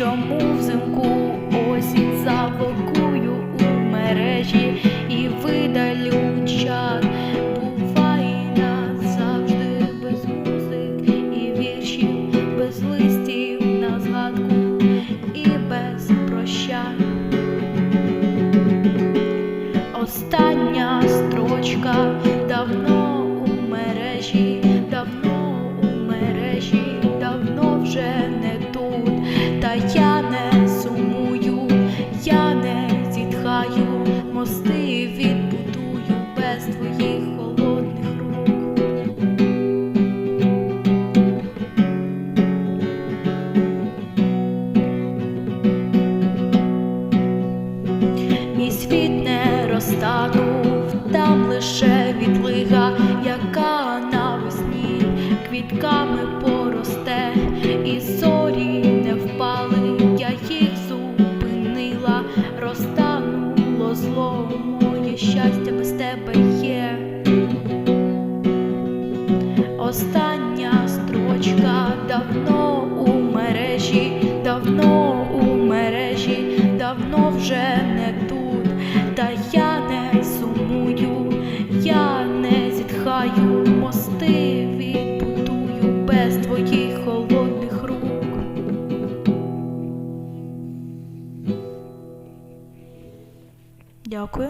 чому взимку осінь заблокую у мережі і видалю чат. Буває назавжди без музик і віршів, без листів на згадку і без прощань. Остання строчка давно у мережі, мости відбудую без твоїх холодних рук. Мій світ не розтанув, там лише відлига, яка навесні квітками поросте, щастя без тебе є. Остання строчка давно у мережі, давно у мережі, давно вже не тут. Та я не сумую, я не зітхаю, мости відбудую без твоїх холодних рук. Дякую.